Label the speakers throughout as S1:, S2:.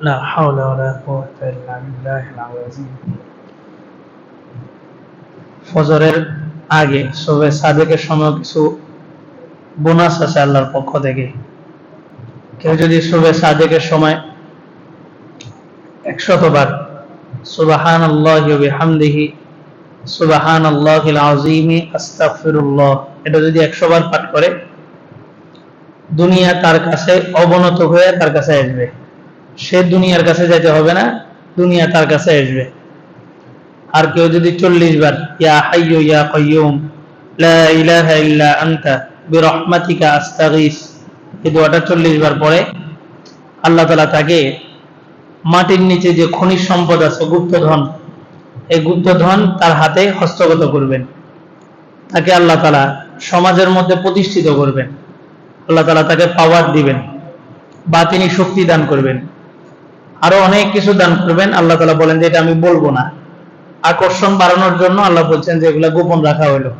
S1: لا حول ولا قوة إلا بالله العظيم ফজরের আগে সবে সাদেকের সময় কিছু বোনাস আছে আল্লাহর পক্ষ থেকে কেউ যদি সবে সাদেকের সময় একশতবার সুবাহান আল্লাহ বিহামদিহি সুবাহান আল্লাহ আজিমি আস্তাগফিরুল্লাহ এটা যদি একশো বার পাঠ করে দুনিয়া তার কাছে অবনত হয়ে তার কাছে আসবে সে দুনিয়ার কাছে যেতে হবে না, দুনিয়া তার কাছে আসবে। আর কেউ যদি চল্লিশ বার, ইয়া হাইয়ু ইয়া কাইয়ুম লা ইলাহা আনতা, বিরহমাতিকা আস্তাগীস এই দোয়াটা চল্লিশ বার পরে আল্লাহ তাআলা তাকে মাটির নিচে যে খনিজ সম্পদ আছে, গুপ্তধন, এই গুপ্তধন তার হাতে হস্তগত করবেন। তাকে আল্লাহ তালা সমাজের মধ্যে প্রতিষ্ঠিত করবেন। আল্লাহ তালা তাকে পাওয়ার দিবেন। বা তিনি শক্তি দান করবেন। আরও অনেক কিছু দান করবেন। আল্লাহ তালা বলেন যে এটা আমি বলব না। আকর্ষণ বাড়ানোর জন্য আল্লাহ বলছেন যে এগুলা গোপন রাখা হলো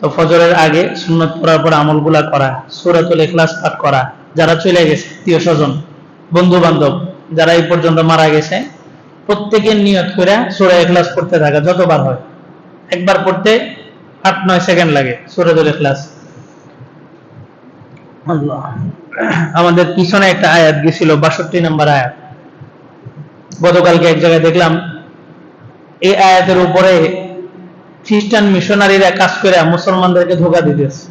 S1: তো ফজরের আগে সুন্নত পড়ার পর আমলগুলা করা, সূরাতুল ইখলাস পাঠ করা, যারা চলে গেছে আত্মীয় স্বজন বন্ধু বান্ধব যারা এই পর্যন্ত মারা গেছে, প্রত্যেকের নিয়ত করে সূরা ইখলাস পড়তে থাকা যতবার হয়। একবার পড়তে আট নয় সেকেন্ড লাগে সূরাতুল ইখলাস। আল্লাহ। আমাদের পিছনে একটা আয়াত গেছিল, বাষট্টি নম্বর আয়াত। গতকালকে এক জায়গায় দেখলাম, এই আয়াতের উপরে খ্রিস্টান মিশনারিরা কাজ করে, মুসলমানদেরকে ধোকা দিতেছে।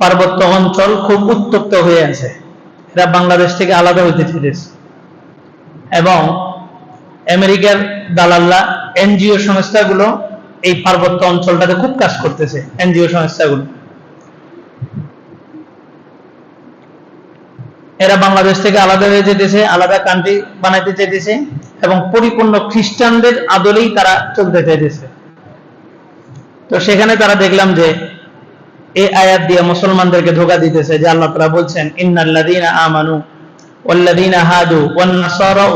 S1: পার্বত্য অঞ্চল খুব উত্তপ্ত হয়ে আছে। এরা বাংলাদেশ থেকে আলাদা হইতে চেয়েছে এবং আমেরিকার দালাল্লা এনজিও সংস্থাগুলো এই পার্বত্য অঞ্চলটাতে খুব কাজ করতেছে, এনজিও সংস্থাগুলো। এরা বাংলাদেশ থেকে আলাদা হয়ে যেতেছে, আলাদা কান্ট্রি বানাইতে চাইতেছে এবং পরিপূর্ণ খ্রিস্টানদের আদলেই তারা চলতে চাইতেছে। তো সেখানে তারা দেখলাম যে এই আয়াত দিয়ে মুসলমানদেরকে ধোকা দিতেছে যে আল্লাহ তাআলা বলছেন, ইন্নাল্লাযীনা আমানু ওয়াল্লাযীনা হাদু ওয়ান নাসারা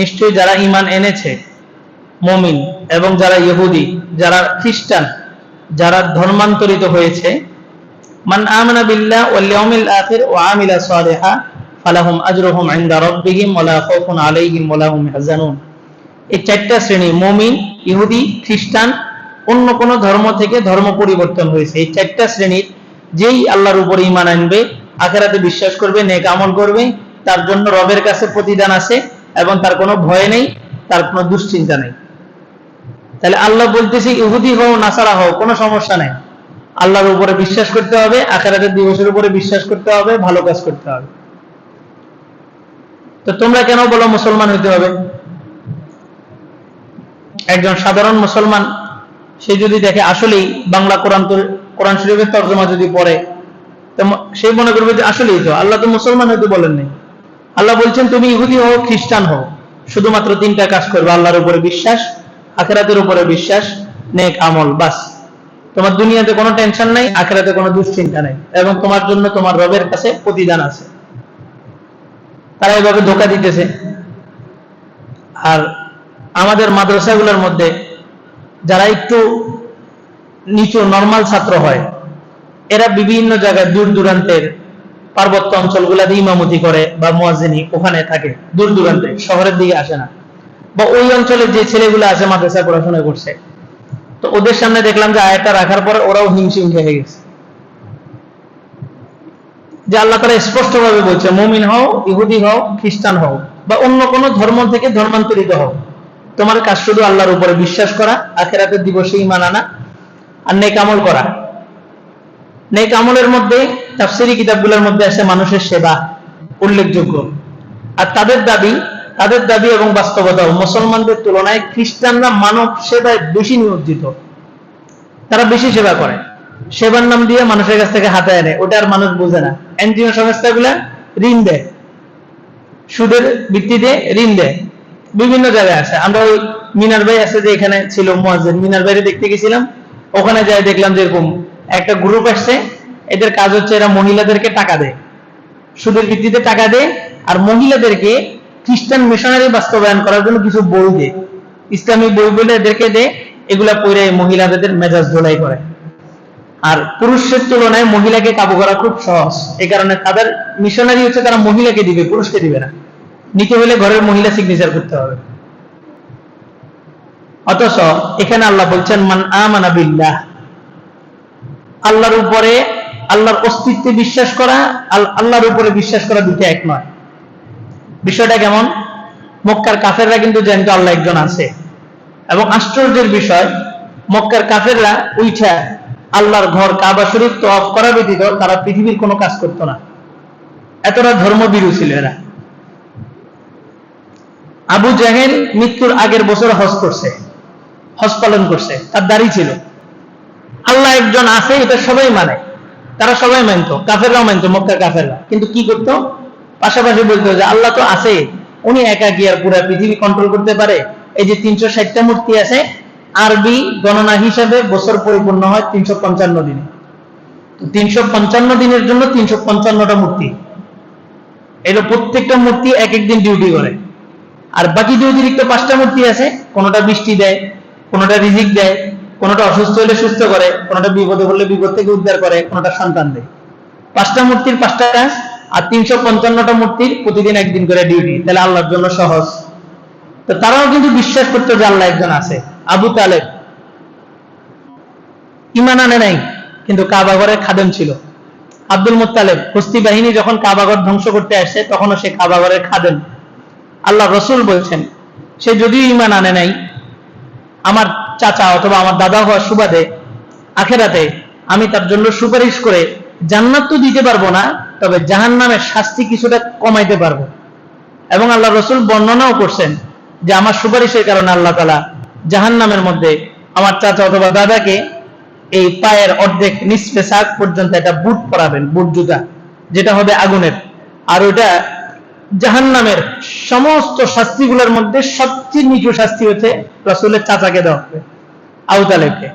S1: নিশ্চয়ই যারা ঈমান এনেছে, মুমিন এবং যারা ইহুদি, যারা খ্রিস্টান, যারা ধর্মান্তরিত হয়েছে মান আমানা বিল্লাহ ওয়াল ইয়াউমিল আখির ওয়া আমিলা সালিহা ফালাহুম আজরুহুম ইনদা রাব্বিহিম ওয়ালা খাউফুন আলাইহিম এই চারটা শ্রেণি, মুমিন, ইহুদি, খ্রিস্টান, অন্য কোন ধর্ম থেকে ধর্ম পরিবর্তন হয়েছে। এই চারটা শ্রেণির যেই আল্লাহর উপর ঈমান আনবে, আখেরাতে বিশ্বাস করবে, নেক আমল করবে, তার জন্য রবের কাছে প্রতিদান আছে এবং তার কোনো ভয় নেই, তার কোনো দুশ্চিন্তা নেই। তাহলে আল্লাহ বলতেছে, ইহুদি হও, নাসারা হও, কোনো সমস্যা নাই। আল্লাহর উপরে বিশ্বাস করতে হবে, আখেরাতের দিবসের উপরে বিশ্বাস করতে হবে, ভালো কাজ করতে হবে। তো তোমরা কেন বলো মুসলমান হইতে হবে? একজন সাধারণ মুসলমান, সে যদি দেখে আসলেই বাংলা কোরআন কোরআন শরীফের তর্জমা যদি পড়ে সে মনে করবে যে আসলেই তো, আল্লাহ তো মুসলমান হয়তো বলেন নাই। আল্লাহ বলছেন, তুমি ইহুদি হও, খ্রিস্টান হও, শুধুমাত্র তিনটা কাজ করবে, আল্লাহর উপরে বিশ্বাস, আখেরাতের উপরে বিশ্বাস, নেক আমল, বাস। তোমার দুনিয়াতে কোনো টেনশন নাই, আখেরাতে কোনো দুশ্চিন্তা নাই। এবং তোমার জন্য তোমার রবের কাছে প্রতিদান আছে। তারা এভাবে ধোকা দিতেছে। আর আমাদের মাদ্রাসাগুলোর মধ্যে যারা একটু নিচু নর্মাল ছাত্র হয়, এরা বিভিন্ন জায়গায় দূর দূরান্তের পার্বত্য অঞ্চলগুলাতে ইমামতি করে বা মুয়াজ্জিনি ওখানে থাকে। দূর দূরান্তে, শহরের দিকে আসে না। বা ওই অঞ্চলের যে ছেলেগুলো আছে মাদ্রাসা পড়াশোনা করছে তো ওদের সামনে দেখলাম যে আয়াতটা রাখার পরে ওরাও হিমশিম খেয়ে গেছে। যে আল্লাহ তারা স্পষ্ট ভাবে বলছে, মুমিন হও, ইহুদি হও, খ্রিস্টান হও, বা অন্য কোন ধর্ম থেকে ধর্মান্তরিত হও। তোমার কাজ শুধু আল্লাহর উপরে বিশ্বাস করা আখেরাতের দিবসে ইমান আনা, আর নেক আমল করা। নেক আমলের মধ্যে, তাফসিরি কিতাবগুলোর মধ্যে আছে মানুষের সেবা, উল্লেখযোগ্য। আর তাদের দাবি তাদের দাবি এবং বাস্তবতা মুসলমানদের তুলনায় খ্রিস্টানরা মানব সেবায় বেশি নিয়োজিত তারা বেশি সেবা করে। সেবার নাম দিয়ে মানুষের কাছ থেকে হাতে আনে ওটা আর মানুষ বোঝে না। এনজিও সংস্থাগুলা ঋণ দেয়। সুদের ভিত্তিতে ঋণ দেয়। বিভিন্ন জায়গায় আছে। আমরা ওই মিনার ভাই আছে যে এখানে ছিল মহাজেন মিনার ভাইরে দেখতে গেছিলাম। ওখানে যাই দেখলাম যে এরকম একটা গ্রুপ আসছে। এদের কাজ হচ্ছে এরা মহিলাদেরকে টাকা দেয়। সুদের ভিত্তিতে টাকা দেয় আর মহিলাদেরকে খ্রিস্টান মিশনারি বাস্তবায়ন করার জন্য কিছু বই দেয় ইসলামিক বই বলে এদেরকে দেয় এগুলা পড়ে মহিলাদের মেজাজ ধোলাই করে। আর পুরুষের তুলনায় মহিলাকে কাবু করা খুব সহজ। এই কারণে তাদের মিশনারি হচ্ছে তারা মহিলাকে দিবে, পুরুষকে দিবে না। নিতে হলে ঘরের মহিলা সিগনেচার করতে হবে। অথচ এখানে আল্লাহ বলছেন, মান আমানা বিল্লাহ। আল্লাহর উপরে, আল্লাহর অস্তিত্বে বিশ্বাস করা আল- আল্লাহর উপরে বিশ্বাস করা দুটো এক নয়। বিষয়টা কেমন? মক্কার কাফেররা কিন্তু জানত আল্লাহ একজন আছে। এবং আশ্চর্যের বিষয়, মক্কার কাফেররা উইঠা আল্লাহর ঘর কাবা শরীফ তফ করা ব্যতীত তারা পৃথিবীর কোনো কাজ করতো না। এতটা ধর্মবিরু ছিল এরা। আবু জাহেল মৃত্যুর আগের বছর হজ করছে, হজ পালন করছে, তার দাড়ি ছিল। আল্লাহ একজন আছে, এটা সবাই মানে। তারা সবাই মানতো, কাফেররাও মানতো মক্কা কাফেররা। কিন্তু কি করতো? পাশাপাশি বলতো যে আল্লাহ তো আছে, উনি একা কি আর পুরো পৃথিবী কন্ট্রোল করতে পারে। এই যে তিনশো ষাটটা মূর্তি আছে, আরবি গণনা হিসাবে বছর পরিপূর্ণ হয় তিনশো পঞ্চান্ন দিনে। তিনশো পঞ্চান্ন দিনের জন্য তিনশো পঞ্চান্নটা মূর্তি। এগুলো প্রত্যেকটা মূর্তি এক এক দিন ডিউটি করে। আর বাকি যে অতিরিক্ত পাঁচটা মূর্তি আছে, কোনোটা বৃষ্টি দেয়, কোনোটা রিজিক দেয়, কোনোটা অসুস্থ হলে সুস্থ করে, কোনোটা বিপদে পড়লে বিপদ থেকে উদ্ধার করে, কোনোটা সন্তান দেয়। পাঁচটা মূর্তির পাঁচটা কাজ আর তিনশো পঞ্চান্নটা মূর্তির প্রতিদিন একদিন করে ডিউটি তাহলে আল্লাহর জন্য সহজ। তো তারাও কিন্তু বিশ্বাস করতো যে আল্লাহ একজন আছে। আবু তালেব ইমান আনে নাই, কিন্তু কাবাগরের খাদেম ছিল। আব্দুল মুত্তালেব হস্তি বাহিনী যখন কাবাগর ধ্বংস করতে আসছে তখনও সে কাবাগরের খাদেম। আল্লাহ রসুল বলছেন, সে যদিও ইমান আনে নাই, আমার চাচা অথবা আমার দাদা হওয়ার সুবাদে আখেরাতে আমি তার জন্য সুপারিশ করে জান্নাত তো দিতে পারব না, তবে জাহান নামের শাস্তি কিছুটা কমাইতে পারব। এবং আল্লাহ রসুল বর্ণনাও করছেন যে আমার সুপারিশের কারণে আল্লাহ তালা জাহান নামের মধ্যে আমার চাচা অথবা দাদাকে এই পায়ের অর্ধেক নিচপে শাক পর্যন্ত একটা বুট পরাবেন, বুট জুতা, যেটা হবে আগুনের। আর ওটা জাহান নামের সমস্ত শাস্তিগুলোর মধ্যে সবচেয়ে নিচু শাস্তি হচ্ছে রসুলের চাচাকে দেওয়া হবে আউতালেবকে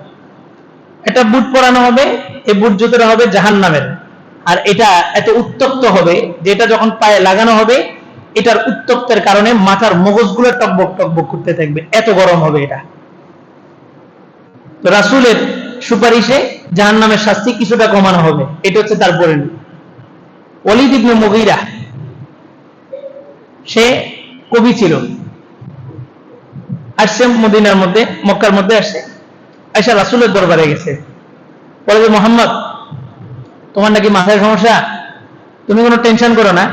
S1: এটা বুট পরানো হবে এই বুট জুতোটা হবে জাহান নামের আর এটা এত উত্তপ্ত হবে যে এটা যখন পায়ে লাগানো হবে, এটার উত্তপ্তের কারণে মাথার মগজগুলো টকবক টকবক করতে থাকবে। এত গরম হবে এটা। তো রাসুলের সুপারিশে জাহান নামের শাস্তি কিছুটা কমানো হবে। এটা হচ্ছে তার পরিণতি অলিদ ইবনে মুগিরা, সে কবি ছিল। আসছে মদিনার মধ্যে, মক্কার মধ্যে আসছে আয়সা রাসুলের দরবারে গেছে। বলে যে, মোহাম্মদ, তোমার নাকি মাথায় সমস্যা? তুমি কোনো টেনশন করো না।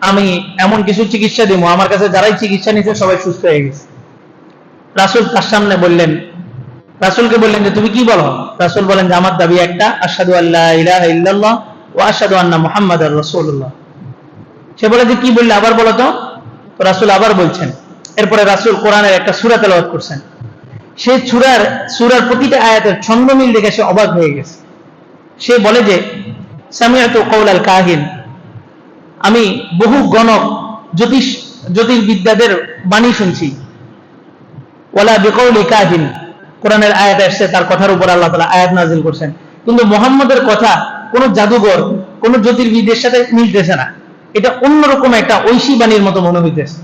S1: আমি এমন কিছু চিকিৎসা দিব আমার কাছে যারাই চিকিৎসা নিচ্ছে সবাই সুস্থ হয়ে গেছে। রাসুল তার সামনে বললেন, রাসুলকে বললেন যে, তুমি কি বলো? রাসুল বলেন যে, আমার দাবি একটা আসাদু আল্লাহ ও আসাদু আন্না মুহাম্মদ রাসূলুল্লাহ। সে বলে যে, কি বললে? আবার বলো তো রাসুল আবার বলছেন। এরপরে রাসুল কোরআনের একটা সূরা তেলাওয়াত করছেন। সে সূরার সূরার প্রতিটা আয়াতের ছন্দ মিল দেখে সে অবাক হয়ে গেছে। সে বলে যে সামিয়াতু কওলাল কাহিন। আমি বহু গণক, জ্যোতিষ জ্যোতির্বিদ্যাদের বাণী শুনছি। ওয়ালা বিকৌলি কাহিন। কোরআনের আয়াত আসছে তার কথার উপর আল্লাহ তালা আয়াত নাজিল করছেন। কিন্তু মোহাম্মদের কথা কোন জাদুঘর, কোন জ্যোতির্বিদের সাথে মিলতেছে না। এটা অন্যরকম একটা ঐশী বাণীর মতো মনে হইতেছে।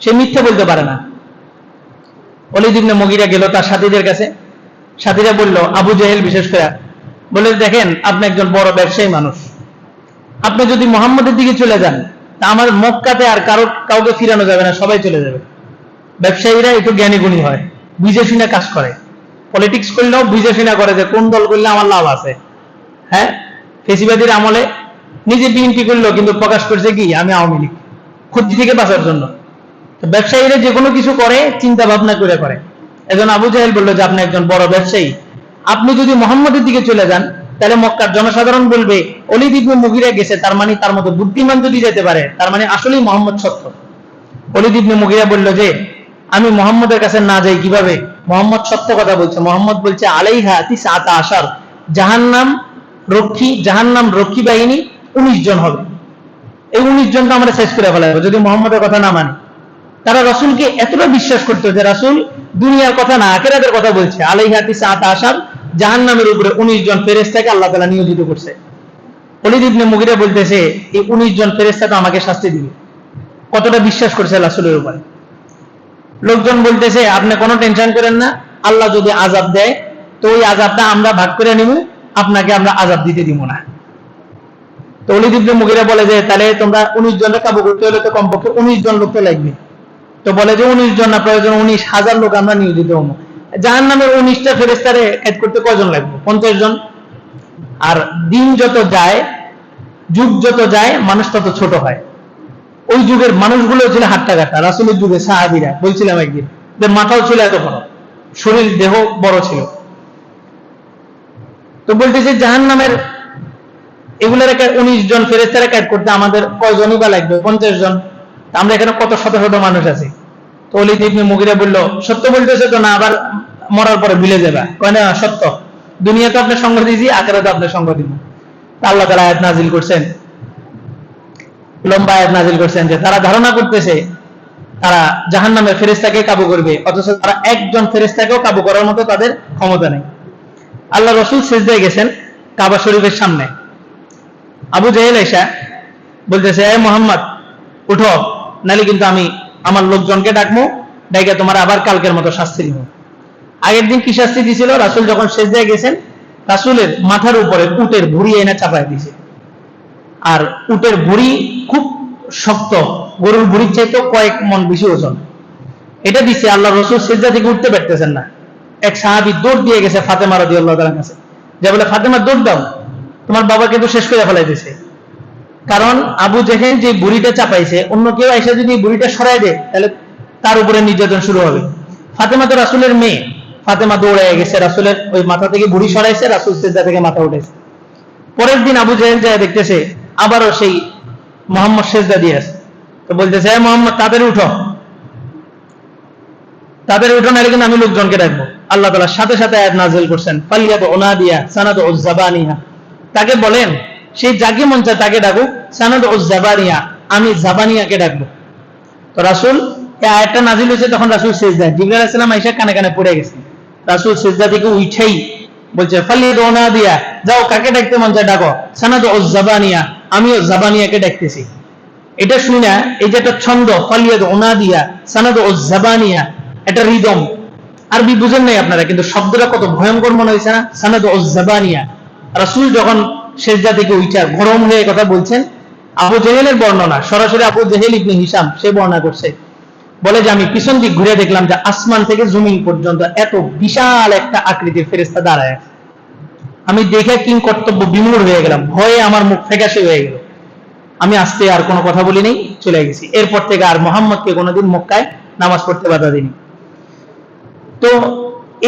S1: সে মিথ্যে বলতে পারে না। অলিদিবনে মগিরা গেল তার সাথীদের কাছে। সাথীরা বলল, আবু জেহেল বিশেষ করে। বলে, দেখেন, আপনি একজন বড় ব্যবসায়ী মানুষ। আপনি যদি মোহাম্মদের দিকে চলে যান, তা আমার মক্কাতে আর কারও, কাউকে ফিরানো যাবে না, সবাই চলে যাবে। ব্যবসায়ীরা একটু জ্ঞানী গুণী হয়, বুঝে শুনে কাজ করে। পলিটিক্স করলেও বুঝে শুনে করে যে কোন দল করলে আমার লাভ আছে। হ্যাঁ? ফেসিবাদীর আমলে নিজে বিএনপি করল, কিন্তু প্রকাশ করছে কি? আমি আওয়ামী লীগ। ক্ষতি থেকে বাঁচার জন্য। ব্যবসায়ীরা যে কোনো কিছু করে, চিন্তা ভাবনা করে করে। একজন আবু জাহেল বলল যে, আপনি একজন বড় ব্যবসায়ী। আপনি যদি মোহাম্মদের দিকে চলে যান, তাহলে মক্কার জনসাধারণ বলবে, অলিদ ইবনে মুগিরা গেছে, তার মানে তার মতো বুদ্ধিমান যদি যেতে পারে, তার মানে আসলেই মোহাম্মদ সত্য। অলিদ ইবনে মুগিরা বলল যে, আমি মোহাম্মদের কাছে না যাই কীভাবে? মোহাম্মদ সত্য কথা বলছে। মোহাম্মদ বলছে, আলাইহা তিস আতা আসার জাহান্নাম রক্ষী জাহান্নাম রক্ষী বাহিনী উনিশ জন হবে। এই উনিশ জনটা আমরা শেষ করে ফেলাবো, যদি মোহাম্মদের কথা না মানি। তারা রসুলকে এতটা বিশ্বাস করতো যে রাসুল দুনিয়ার কথা না, আখেরাতের কথা বলছে। আলাইহা তিস আতা আসার জাহান্নামের উপরে উনিশ জন ফেরেস্তাকে আল্লাহ তালা নিয়োজিত করছে। অলিদ ইবনে মুগিরা বলতেছে, এই উনিশ জন ফেরেস্তা তো আমাকে শাস্তি দিবে। কতটা বিশ্বাস করছে রাসুলের উপরে। লোকজন বলতেছে, আপনি কোনো টেনশন করেন না, আল্লাহ যদি আজাব দেয়, তো ওই আজাবটা আমরা ভাগ করে নিব, আপনাকে আমরা আজাদ দিতে দিব না। তো অলিদ ইবনে মুগিরা বলে যে, তাহলে তোমরা উনিশ জনের কাবু করতে হলে তো কমপক্ষে উনিশ জন লোক তো লাগবে। তো বলে যে উনিশ জন না, প্রয়োজন উনিশ হাজার লোক আমরা নিয়োজিত হব। জাহান নামের উনিশটা ফেরেস্তারে এড করতে কয়জন লাগবে? পঞ্চাশ জন। আর দিন যত যায়, যুগ যত যায়, মানুষ তত ছোট হয়। ওই যুগের মানুষগুলো ছিল হাট্টা ঘাট্টা রাসুলের যুগে সাহাবিরা। বলছিলাম একদিন মাথাও ছিল এত বড়, শরীর, দেহ বড় ছিল। তো বলতেছে জাহান নামের এগুলোর উনিশ জন ফেরেস্তারা ক্যাট করতে আমাদের কয়জনই বা লাগবে? পঞ্চাশ জন। আমরা এখানে কত শত শত মানুষ আছি? তো অলিদ ইবনে মুগিরা বলল, সত্য বলতেছে তো না, আবার মরার পরে ভুলে কয় না, সত্য। দুনিয়াতে সঙ্গ দিয়েছি সঙ্গ দিব। আল্লাহ আয়াত নাজিল করছেন। লম্বা আয়াত নাজিল করছেন যে তারা ধারণা করতেছে, তারা জাহান নামের ফেরেস্তাকে কাবু করবে, অথচ তারা একজন ফেরেস্তাকেও কাবু করার মতো তাদের ক্ষমতা নেই। আল্লাহ রসুল সেজদায় গেছেন কাবা শরীফের সামনে। আবু জাহেল এসা বলতেছে, এ মোহাম্মদ, উঠো নালে কিন্তু আমি আমার লোকজনকে ডাকবো ডাইকে তোমার আবার কালকের মতো শাস্তি দিব। আগের দিন কি শাস্তি দিছিল? রাসুল যখন সেজদায় গেছেন, রাসুলের মাথার উপরে উটের ভুড়ি এনে চাপায় দিছে আর উটের ভুড়ি খুব শক্ত, গরুর ভুড়ির চাইতে কয়েক মন বেশি ওজন। এটা দিচ্ছে আল্লাহ রসুল, সেজদা থেকে উঠতে পারতেছেন না। এক সাহাবি দৌড় দিয়ে গেছে ফাতেমা রদি আল্লাহ কাছে। যে বলে, ফাতেমা, দৌড় দাও। তোমার বাবাকে তো শেষ করে ফেলাই দিছে কারণ আবু জেহেল যে বুড়িটা চাপাইছে, অন্য কেউ এসে যদি বুড়িটা সরাই দেয়, তাহলে তার উপরে নির্যাতন শুরু হবে। ফাতেমা তো রাসুলের মেয়ে। ফাতেমা দৌড়ে গেছে, রাসুলের ওই মাথা থেকে বুড়ি সরাইছে, রাসুল সেজদা থেকে মাথা উঠেছে পরের দিন আবু জেহেল যায় দেখতেছে, আবারও সেই মোহাম্মদ সেজদা দিয়ে আছে। তো বলতেছে হ্যাঁ মোহাম্মদ তাদের উঠো। তাদের উঠো না কিন্তু আমি লোকজনকে ডাকবো। আল্লাহ তালা সাথে সাথে আয়াত নাজিল করছেন ফালিয়াত ওনাদিয়া সানাদ উজ্জাবানিয়া তাকে বলেন সেই যাকে মন চায় তাকে ডাকুক সানাদ উজ্জাবানিয়া আমি জাবানিয়াকে ডাকবো। তো রাসুল এই নাজিল হয়েছে তখন রাসুল সেজদা জিবরাল ইসলাম আইসা কানে কানে পড়ে গেছে। রাসুল সেজদা থেকে উঠাই বলছে ফালিয়াত ওনাদিয়া যাও কাকে ডাকতে মন চায় ডাকো? সানাদ উজ্জাবানিয়া আমিও জাবানিয়াকে ডাকতেছি। এটা শুনে এই যে একটা ছন্দ ফালিয়াদ ওনাদিয়া সানাদ উজ্জাবানিয়া এটা রিদম। আরবি বুঝেন নাই আপনারা, কিন্তু শব্দটা কত ভয়ঙ্কর মনে হয়েছে না? সানাদ উজ্জাবানিয়া রাসূল যখন সেজদা থেকে উইচা গরম হয়ে কথা বলছেন। আবু জেহেলের বর্ণনা, সরাসরি আবু জেহেল ইবনে হিসাম, সে বর্ণনা করছে। বলে যে আমি পিছন দিক ঘুরে দেখলাম যে আসমান থেকে জমিন পর্যন্ত এত বিশাল একটা আকৃতির ফেরেস্তা দাঁড়ায় আমি দেখে কিং কর্তব্য বিমূঢ় হয়ে গেলাম, ভয়ে আমার মুখ ফেকাশে হয়ে গেল। আমি আসতে আর কোনো কথা বলি নেই চলে গেছি। এরপর থেকে আর মোহাম্মদকে কোনোদিন মক্কায় নামাজ পড়তে বাধা দিনি তো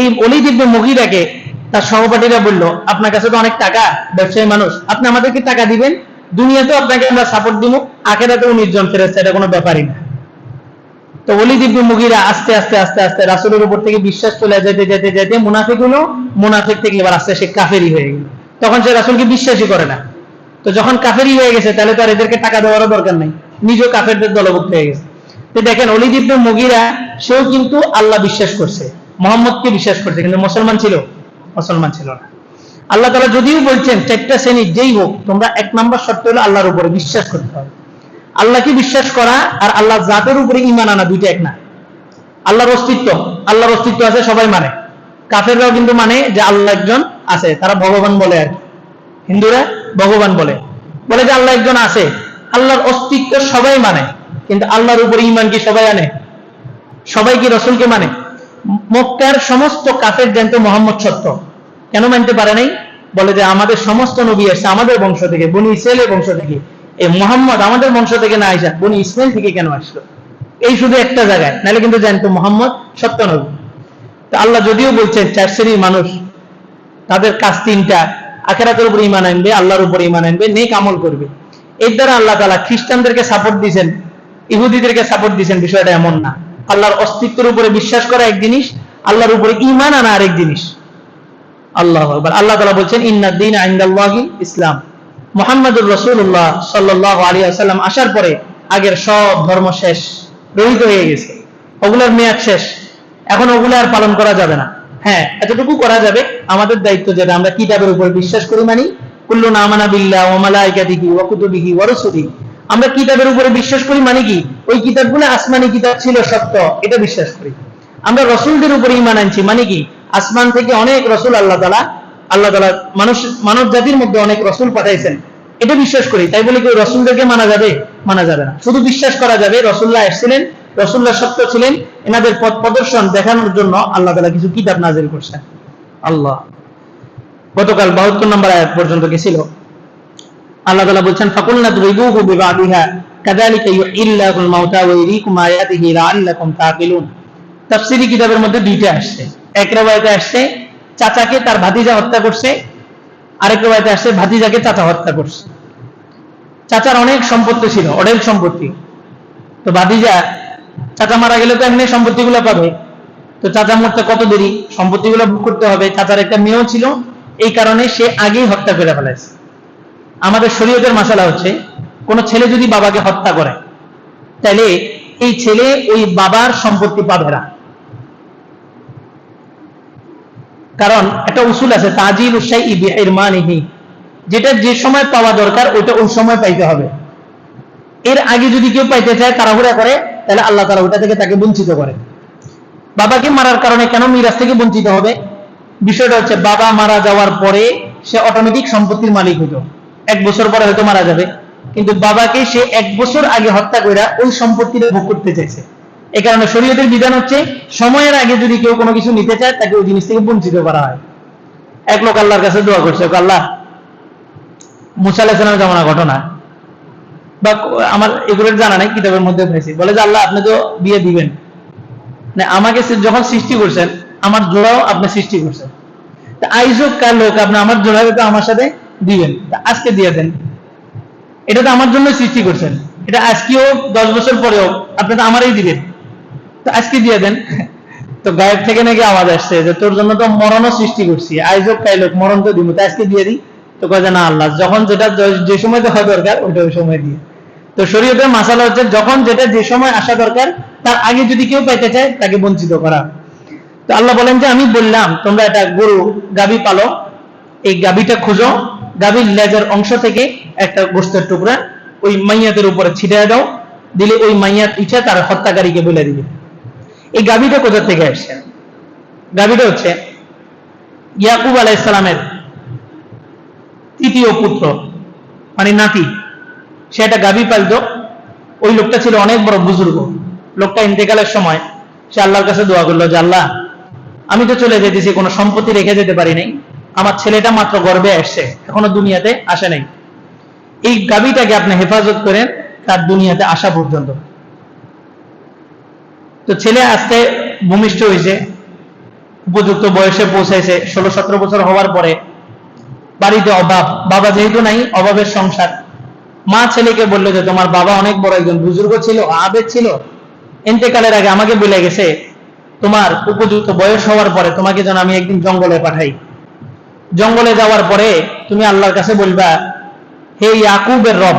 S1: এই অলিদ ইবনে মুগিরাকে তার সহপাঠীরা বলল, আপনার কাছে তো অনেক টাকা, ব্যবসায়ী মানুষ, আপনি আমাদেরকে টাকা দিবেন? দুনিয়াতেও আপনাকে আমরা সাপোর্ট দিব আখেরাতে উনিশ জন ফেরেস্তা এটা কোনো ব্যাপারই না। তো অলিদ ইবনে মুগিরা আস্তে আস্তে আস্তে আস্তে রাসূলের উপর থেকে বিশ্বাস চলে যেতে যেতে যেতে মুনাফিক হলো মুনাফিক থেকে এবার আস্তে সে কাফেরি হয়ে গেল। তখন সে রাসূলকে বিশ্বাসই করে না। তো যখন কাফেরি হয়ে গেছে, তাহলে তো আর এদেরকে টাকা দেওয়ারও দরকার নাই। নিজেও কাফেরদের দলভুক্ত হয়ে গেছে। তো দেখেন অলিদ ইবনে মুগিরা, সেও কিন্তু আল্লাহ বিশ্বাস করছে, মোহাম্মদকে বিশ্বাস করছে, কিন্তু মুসলমান ছিল মুসলমান ছিল না। আল্লাহ তালা যদিও বলছেন, চারটা শ্রেণি যেই হোক, তোমরা এক নম্বর শর্ত হলো আল্লাহর উপরে বিশ্বাস করতে হবে। আল্লাহকে বিশ্বাস করা আর আল্লাহ জাতের উপরে ইমান আনা দুইটা এক না। আল্লাহর অস্তিত্ব আল্লাহর অস্তিত্ব আছে, সবাই মানে। কাফেররাও কিন্তু মানে যে আল্লাহ একজন আছে, তারা ভগবান বলে আর হিন্দুরা ভগবান বলে। বলে যে আল্লাহ একজন আছে, আল্লাহর অস্তিত্ব সবাই মানে কিন্তু আল্লাহর উপরে ইমান কি সবাই আনে? সবাই কি রসুলকে মানে? মক্কার সমস্ত কাফের জানতো মোহাম্মদ সত্য। কেন মানতে পারে নাই? বলে যে আমাদের সমস্ত নবী আসছে আমাদের বংশ থেকে, বনি ইসরায়েলের বংশ থেকে। এই মোহাম্মদ আমাদের বংশ থেকে না আসা বনি ইসমাইল থেকে কেন আসলো? এই শুধু একটা জায়গায়, নাহলে কিন্তু জানতো মোহাম্মদ সত্য নবী। তো আল্লাহ যদিও বলছেন, চার শ্রেণির মানুষ, তাদের কাজ তিনটা, আখেরাতের উপর ইমান আনবে, আল্লাহর উপর ইমান আনবে, নেক আমল করবে। এর দ্বারা আল্লাহ তালা খ্রিস্টানদেরকে সাপোর্ট দিয়েছেন, ইহুদিদেরকে সাপোর্ট দিয়েছেন, বিষয়টা এমন না। আল্লাহর অস্তিত্বের উপরে বিশ্বাস করা এক জিনিস, আল্লাহর উপরে ইমান আনা আরেক জিনিস। আল্লাহ আল্লাহ তালা বলছেন ইন্নাদ্দিন আইন্দাল্লাহি ইসলাম। মোহাম্মদুর রসুল্লাহ সাল্লাহ আলী আসাল্লাম আসার পরে আগের সব ধর্ম শেষ, রহিত হয়ে গেছে। ওগুলোর মেয়াদ শেষ। এখন ওগুলো আর পালন করা যাবে না। হ্যাঁ এতটুকু করা যাবে। আমাদের দায়িত্ব যেটা, আমরা কিতাবের উপর বিশ্বাস করি মানি, কুল্লু নামানা বিল্লাহ ও মালাইকাতিহি ওয়া কুতুবিহি ওয়া রুসুলিহি। আমরা কিতাবের উপরে বিশ্বাস করি মানে কি? ওই কিতাবগুলো আসমানি কিতাব ছিল সত্য, এটা বিশ্বাস করি। আমরা রসুলদের উপরে ইমান আনছি মানে কি? আসমান থেকে অনেক রসুল আল্লাহ তালা আল্লাহ তালা মানুষ, মানব জাতির মধ্যে অনেক রসুল পাঠাইছেন। এটা বিশ্বাস করি। তাই বলে কেউ রসুলদেরকে মানা যাবে? মানা যাবে না। শুধু বিশ্বাস করা যাবে, রসুল্লাহ এসেছিলেন, রসুল্লাহ সত্য ছিলেন, এনাদের পথ প্রদর্শন দেখানোর জন্য আল্লাহ তালা কিছু কিতাব নাজিল করছেন। আল্লাহ। গতকাল বাহাত্তর নম্বর আয়াত পর্যন্ত গেছিল। আল্লাহ তালা বলছেন, ফাকুলনা তুরিবুহু বিবাদিহা। কাযালিকা ইউহিল্লাহুল মাউতা ওয়া ইউরিকুম আয়াতিহি লাআল্লাকুম তাকিলুন তাফসীরি কিতাবের মধ্যে দুইটা আসছে। এক রাওয়ায়াতে আসছে, চাচাকে তার ভাতিজা হত্যা করছে। আরেক রাওয়ায়াতে আসছে, ভাতিজাকে চাচা হত্যা করছে। চাচার অনেক সম্পত্তি ছিল, অঢেল সম্পত্তি। তো ভাতিজা, চাচা মারা গেলে তো এমনি সম্পত্তিগুলো পাবে। তো চাচা মরতে কত দেরি? সম্পত্তিগুলো ভোগ করতে হবে। চাচার একটা মেয়েও ছিল, এই কারণে সে আগেই হত্যা করে ফেলেছে। আমাদের শরীয়তের মশালা হচ্ছে কোন ছেলে যদি বাবাকে হত্যা করে, তাহলে এই ছেলে ওই বাবার সম্পত্তি পাবে না। কারণ একটা উসুল আছে, তাজিল উসাই ইরমানিহি যেটা যে সময় পাওয়া দরকার, ওইটা ওই সময় পাইতে হবে। এর আগে যদি কেউ পাইতে চায়, তাড়াহুড়া করে, তাহলে আল্লাহ তারা ওটা থেকে তাকে বঞ্চিত করে। বাবাকে মারার কারণে কেন মিরাজ থেকে বঞ্চিত হবে? বিষয়টা হচ্ছে, বাবা মারা যাওয়ার পরে সে অটোমেটিক সম্পত্তির মালিক হইতো। এক বছর পরে হয়তো মারা যাবে। কিন্তু বাবাকে সে এক বছর আগে হত্যা করে ওই সম্পত্তিটা ভোগ করতে চাইছে। এই কারণে শরীয়তের বিধান হচ্ছে, সময়ের আগে যদি কেউ কোনো কিছু নিতে চায়, তাকে ওই জিনিস থেকে বঞ্চিত করা হয়। এক লোক আল্লাহর কাছে দোয়া করছে আল্লাহ, মুসা আলাহিসামের জামানা ঘটনা। বা আমার এগুলোর জানা নাই, কিতাবের মধ্যে পেয়েছি বলে যে আল্লাহ, আপনি তো বিয়ে দিবেন। না আমাকে যখন সৃষ্টি করছেন, আমার জোড়াও আপনি সৃষ্টি করছেন। তা আইজক কার লোক, আপনি আমার জোড়া তো আমার সাথে দিবেন। আজকে দিয়ে দেন। এটা তো আমার জন্য সৃষ্টি করছেন। এটা আজকেও দশ বছর পরেও আপনি তো আমারই দিবেন। তো আজকে দিয়ে দেন। তো গায়েব থেকে নাকি আওয়াজ আসছে যে তোর জন্য তো মরণও সৃষ্টি করছি। আইজক কাইলোক মরণ তো দিব তো আজকে দিয়ে দিই। তো কয় না আল্লাহ, যখন যেটা যে সময় দেখা দরকার, ওইটা ওই সময় দিয়ে। তো শরীয়তের মাসালা হচ্ছে যখন যেটা যে সময় আসা দরকার, তার আগে যদি কেউ পাইতে চায়, তাকে বঞ্চিত করা। তো আল্লাহ বলেন যে আমি বললাম, তোমরা একটা গরু গাবি পালো। এই গাবিটা খুঁজো। গাবির লেজের অংশ থেকে একটা গোস্তের টুকরা ওই মাইয়াতের উপরে ছিটিয়ে দাও, দিলে ওই মাইয়াত ইচ্ছা তার হত্যাকারীকে বলে দিবে। এই গাবিটা কোথা থেকে আসছে? গাবিটা হচ্ছে ইয়াকুব আলাইসালামের তৃতীয় পুত্র মানে নাতি। সে একটা গাবি পালতো। ওই লোকটা ছিল অনেক বড় বুজুর্গ। লোকটা ইন্তেকালের সময় সে আল্লাহর কাছে দোয়া করল যে, আল্লাহ, আমি তো চলে যেতেছি কোনো সম্পত্তি রেখে যেতে পারি নাই। আমার ছেলেটা মাত্র গর্বে আসছে, এখনও দুনিয়াতে আসে নাই। এই গাবিটাকে আপনি হেফাজত করেন তার দুনিয়াতে আসা পর্যন্ত। তো ছেলে আজকে ভূমিষ্ঠ হয়েছে, উপযুক্ত বয়সে পৌঁছাইছে ষোলো সতেরো বছর হওয়ার পরে বাড়িতে অভাব, বাবা যেহেতু নাই, অভাবের সংসার। মা ছেলেকে বলল যে, তোমার বাবা অনেক বড় একজন, বুজুর্গ ছিল আবেদ ছিল। এতেকালের আগে আমাকে বলে গেছে, তোমার উপযুক্ত বয়স হওয়ার পরে তোমাকে যেন আমি একদিন জঙ্গলে পাঠাই। জঙ্গলে যাওয়ার পরে তুমি আল্লাহর কাছে বলবা হে ইয়াকুবের রব।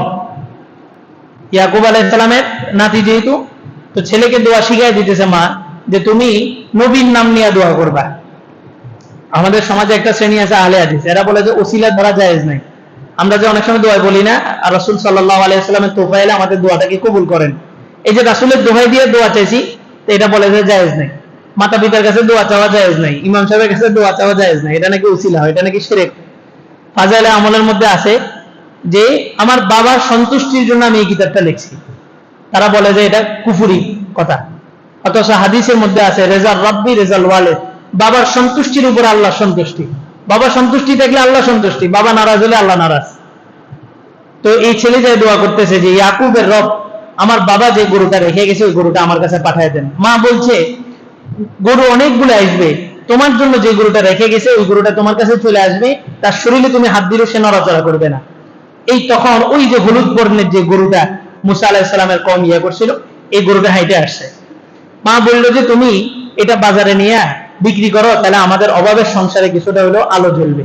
S1: ইয়াকুব আলাইসালামের নাতি যেহেতু, তো ছেলেকে দোয়া শিখাই দিতেছে মা যে তুমি নবীর নাম নিয়ে দোয়া করবা। আমাদের সমাজে একটা শ্রেণি আছে আলে আদিস এরা বলে যে ওসিলা ধরা জায়েজ নাই। আমরা যে অনেক সময় দোয়া বলি না, আর রসুল সাল্লাহ আলাইসালামের তোফা এলে আমাদের দোয়াটাকে কবুল করেন। এই যে রাসুলের দোহাই দিয়ে দোয়া চাইছি, তো এটা বলে যে জায়েজ নাই। মাতা পিতার কাছে দোয়া চাওয়া জায়েজ নাই, ইমাম সাহেবের কাছে দোয়া চাওয়া জায়েজ নাই, এটা নাকি উসিলা হয়, এটা নাকি সেরেক ফাজাইলে আমলের মধ্যে আছে যে আমার বাবার সন্তুষ্টির জন্য আমি এই কিতাবটা লিখছি। তারা বলে যে এটা কুফুরি কথা। অথচ হাদিসের মধ্যে আছে, রেজাল রব্বি, রেজাল ওয়ালে বাবার সন্তুষ্টির উপর আল্লাহ সন্তুষ্টি। বাবা সন্তুষ্টি থাকলে আল্লাহ সন্তুষ্টি, বাবা নারাজ হলে আল্লাহ নারাজ। তো এই ছেলে যে দোয়া করতেছে যে, ইয়াকুবের রব, আমার বাবা যে গরুটা রেখে গেছে, ওই গরুটা আমার কাছে পাঠিয়ে দেন। মা বলছে, গরু অনেকগুলো আসবে, তোমার জন্য যে গরুটা রেখে গেছে, ওই গরুটা তোমার কাছে চলে আসবে, তার শরীরে তুমি হাত দিলেও সে নড়াচড়া করবে না। এই তখন ওই যে হলুদ বর্ণের যে গরুটা মুসা আলাহিসাল্লামের কম ইয়ে করছিল, এই গরুটা হাইটে আসছে। মা বলল যে, তুমি এটা বাজারে নিয়ে বিক্রি করো, তাহলে আমাদের অভাবের সংসারে কিছুটা হলো আলো জ্বলবে।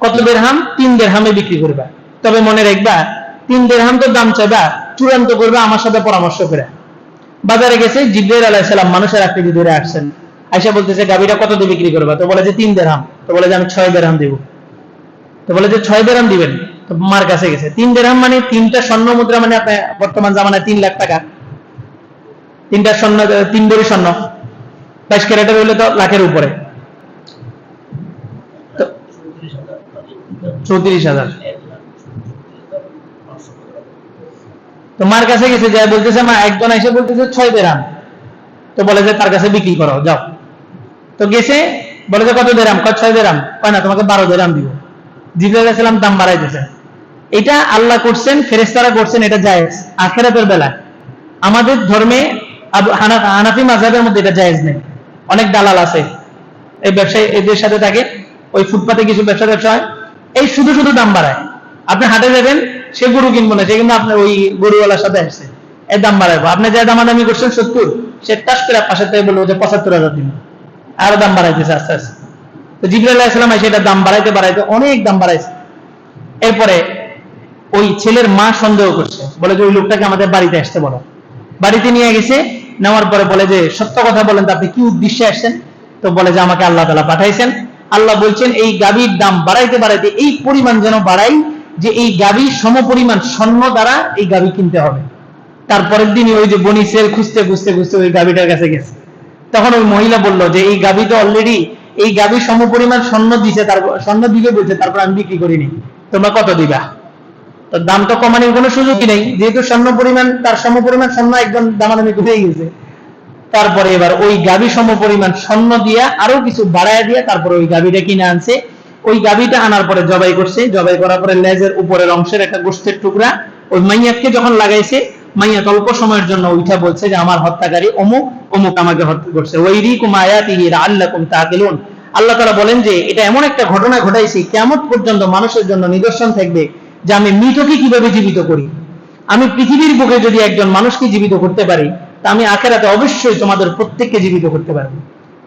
S1: কত দেড়হাম? তিন দেড়হামে বিক্রি করবা। তবে মনে রাখবা, তিন দেড়হাম তো দাম চাইবা, চূড়ান্ত করবে আমার সাথে পরামর্শ করে। বাজারে গেছে, জিব্রাইল আলাইসালাম মানুষের আকৃতি ধরে আসছেন। আয়সা বলতেছে গাবিটা কত দিয়ে বিক্রি করবা? তো বলে যে, তিন দেড়হাম। তো বলে যে, আমি ছয় দেড়হাম দিব। তো বলে যে, ছয় দেড়হাম দিবেন? মার কাছে গেছে। তিন দেড়হাম মানে তিনটা স্বর্ণ মুদ্রা মানে আপনার বর্তমান জামানায় তিন লাখ টাকা। তিনটা স্বর্ণ, তিন বড়ি স্বর্ণ। বাইশ ক্যারেটের হইলে তো লাখের উপরে। চৌত্রিশ হাজার। তো মার কাছে গেছে, যাই বলতেছে, মা, একজন এসে বলতেছে ছয় দেরাম তো বলে যে, তার কাছে বিক্রি করো, যাও। তো গেছে, বলে যে, কত দেরাম কত ছয় দেরাম কয়, না, তোমাকে বারো দেরাম দিব। আলাইহিস সালাম দাম বাড়াইতেছে। এটা আল্লাহ করছেন, ফেরেশতারা করছেন, এটা জায়েজ। আখিরাতের বেলা। আমাদের ধর্মে হানাফি মাযহাবের মধ্যে এটা জায়েজ নেই। অনেক দালাল আছে। এই ব্যবসায়ী এদের সাথে থাকে। ওই ফুটপাতে কিছু ব্যবসা ব্যবসা হয়। এই শুধু শুধু দাম বাড়ায়। আপনি হাটে যাবেন, সে গরু কিনবো না। সে কিন্তু আপনার ওই গরুওয়ালার সাথে আসছে। এর দাম বাড়াইবো আপনি যে দামাদামি করছেন, সত্তর। সে টাস করে পাশে থেকে বলব যে পঁচাত্তর হাজার দিন। আরও দাম বাড়াইতেছে আস্তে আস্তে। তো জিবরাইল আলাইহিস এসে এটা দাম বাড়াইতে বাড়াইতে অনেক দাম বাড়াইছে। এরপরে ওই ছেলের মা সন্দেহ করছে। বলে যে ওই লোকটাকে আমাদের বাড়িতে আসতে বলো। বাড়িতে নিয়ে গেছে, নেওয়ার পরে বলে যে, সত্য কথা বলেন তো আপনি, কি উদ্দেশ্যে আসছেন? তো বলে যে, আমাকে আল্লাহ তালা পাঠাইছেন। আল্লাহ বলছেন, এই গাভীর দাম বাড়াইতে বাড়াইতে, এই পরিমাণ যেন বাড়াই, যে এই গাভীর সম পরিমাণ স্বর্ণ দ্বারা এই গাভী কিনতে হবে। তারপরের দিনই ওই যে বনি সেল খুঁজতে খুঁজতে খুঁজতে ওই গাভীটার কাছে গেছে। তখন ওই মহিলা বলল যে, এই গাভী তো অলরেডি এই গাভীর সম পরিমাণ স্বর্ণ দিছে, তারপর, স্বর্ণ দিবে বলছে, তারপর আমি বিক্রি করিনি। তোমরা কত দিবা? তো দাম কমানোর কোনো সুযোগই নেই। যেহেতু স্বর্ণ পরিমাণ তার সম পরিমাণ স্বর্ণ একজন দামাদামি করে গেছে। তারপরে এবার ওই গাভী সম পরিমাণ স্বর্ণ দিয়া আরও কিছু বাড়ায় দিয়া তারপরে ওই গাভীটা কিনে আনছে। ওই গাভীটা আনার পরে জবাই করছে। জবাই করার পরে লেজের উপরের অংশের একটা গোষ্ঠের টুকরা ওই মাইয়াকে যখন লাগাইছে, মাইয়া অল্প সময়ের জন্য উঠা বলছে যে, আমার হত্যাকারী অমুক অমুক আমাকে হত্যা করছে। ওই ওইরি কুমায়াতিহি আল্লাকুম তাকিলুন আল্লাহ তারা বলেন যে, এটা এমন একটা ঘটনা ঘটাইছি কেমন পর্যন্ত মানুষের জন্য নিদর্শন থাকবে। যে আমি মৃতকে কীভাবে জীবিত করি? আমি পৃথিবীর বুকে যদি একজন মানুষকে জীবিত করতে পারি, তা আমি আখেরাতে অবশ্যই তোমাদের প্রত্যেককে জীবিত করতে পারব।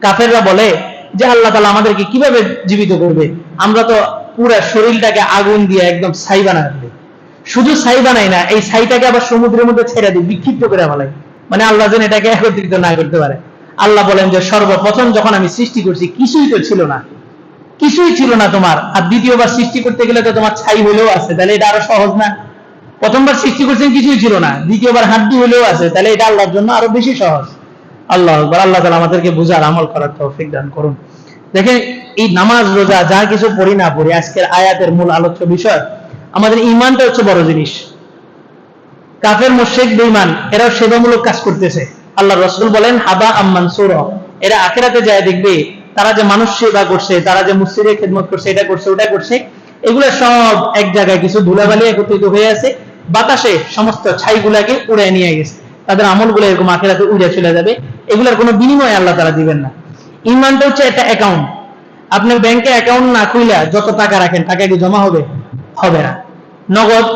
S1: কাফেররা বলে যে আল্লাহ তালা আমাদেরকে কীভাবে জীবিত করবে? আমরা তো পুরো শরীরটাকে আগুন দিয়ে একদম ছাই বানা রাখবে। শুধু ছাই বানাই না, এই ছাইটাকে আবার সমুদ্রের মধ্যে ছেড়ে দিই, বিক্ষিপ্ত করে ফেলাই। মানে আল্লাহ যেন এটাকে একত্রিত না করতে পারে। আল্লাহ বলেন যে সর্বপ্রথম যখন আমি সৃষ্টি করছি, কিছুই তো ছিল না। কিছুই ছিল না তোমার। আর দ্বিতীয়বার সৃষ্টি করতে গেলে তো তোমার ছাই হলেও আছে, তাহলে এটা আরও সহজ না? প্রথমবার সৃষ্টি করছেন কিছুই ছিল না, দ্বিতীয়বার হাড্ডি হলেও আছে, তাহলে এটা আল্লাহর জন্য আরও বেশি সহজ। আল্লাহ আকবার, আল্লাহ তালা আমাদেরকে বুঝার আমল করার তৌফিক দান করুন। দেখেন, এই নামাজ, রোজা, যা কিছু পড়ি না পড়ি, আজকের আয়াতের মূল আলোচ্য বিষয়, আমাদের ইমানটা হচ্ছে বড় জিনিস। কাফের মোশেক বেইমান এরাও সেবামূলক কাজ করতেছে। আল্লাহ রসুল বলেন, হাবা আম্মান সুর এরা আখেরাতে যায় দেখবে তারা যে মানুষ সেবা করছে, তারা যে মুসিদের খেদমত করছে, এটা করছে, ওটা করছে, এগুলো সব এক জায়গায় কিছু ধুলাবালি একত্রিত হয়ে আছে, বাতাসে সমস্ত ছাইগুলাকে উড়ে নিয়ে গেছে। তাদের আমলগুলো এরকম আখেরাতে উড়ে চলে যাবে। এগুলোর কোনো বিনিময় আল্লাহ তারা দিবেন না। ইমানটা হচ্ছে একটা অ্যাকাউন্ট আপনি ব্যাংকে অ্যাকাউন্ট না খুইলা যত টাকা রাখেন, টাকা কি জমা হবে? হবে না। নগদ,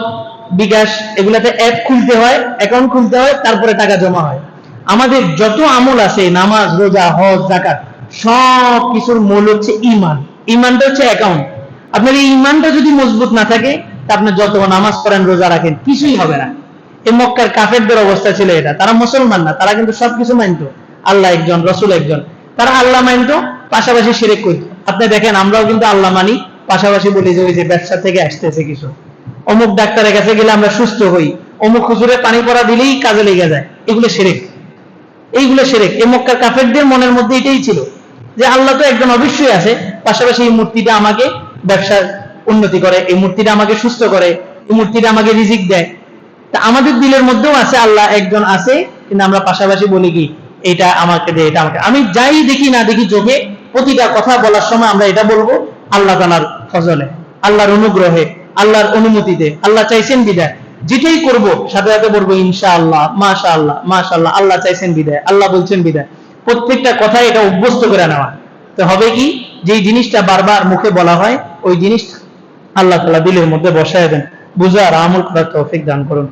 S1: বিকাশ, এগুলাতে অ্যাপ খুলতে হয় অ্যাকাউন্ট খুলতে হয়, তারপরে টাকা জমা হয়। আমাদের যত আমল আছে, নামাজ, রোজা, হজ জাকাত সব কিছুর মূল হচ্ছে ইমান ইমানটা হচ্ছে অ্যাকাউন্ট আপনার এই ইমানটা যদি মজবুত না থাকে, তা আপনি যত নামাজ পড়েন, রোজা রাখেন, কিছুই হবে না। এই মক্কার কাফেরদের অবস্থা ছিল এটা। তারা মুসলমান না, তারা কিন্তু সবকিছু মানতো আল্লাহ একজন, রসুল একজন। তারা আল্লাহ মানতো পাশাপাশি শিরেক করত। আপনি দেখেন, আমরাও কিন্তু আল্লাহ মানি, পাশাপাশি বলি যে ওই যে ব্যবসা থেকে আসতেছে কিছু। অমুক ডাক্তারের কাছে গেলে আমরা সুস্থ হই। অমুক হুজুরে পানি পড়া দিলেই কাজে লেগে যায়। এগুলো সেরেক এইগুলো সেরেক এই মক্কার কাফেরদের মনের মধ্যে এটাই ছিল। যে আল্লাহ তো একজন অবশ্যই আছে, পাশাপাশি এই মূর্তিটা আমাকে ব্যবসার উন্নতি করে, এই মূর্তিটা আমাকে সুস্থ করে, এই মূর্তিটা আমাকে রিজিক দেয়। তা আমাদের দিলের মধ্যেও আছে আল্লাহ একজন আছে, কিন্তু আমরা পাশাপাশি বলি কি এটা আমাকে দে, এটা আমাকে। আমি যাই দেখি না দেখি চোখে, প্রতিটা কথা বলার সময় আমরা এটা বলব, আল্লাহ তালার ফজলে, আল্লাহর অনুগ্রহে, আল্লাহর অনুমতিতে, আল্লাহ চাইছেন বিদায়। যেটাই করব, সাথে সাথে বলব ইনশা আল্লাহ মাশা আল্লাহ মাশা আল্লাহ আল্লাহ চাইছেন বিদায়, আল্লাহ বলছেন বিদায়। প্রত্যেকটা কথায় এটা অভ্যস্ত করে নেওয়া। তো হবে কি? যেই জিনিসটা বারবার মুখে বলা হয়, ওই জিনিস আল্লাহ তালা দিলের মধ্যে বসায় দেন। বুঝার আমল করার তৌফিক দান করুন।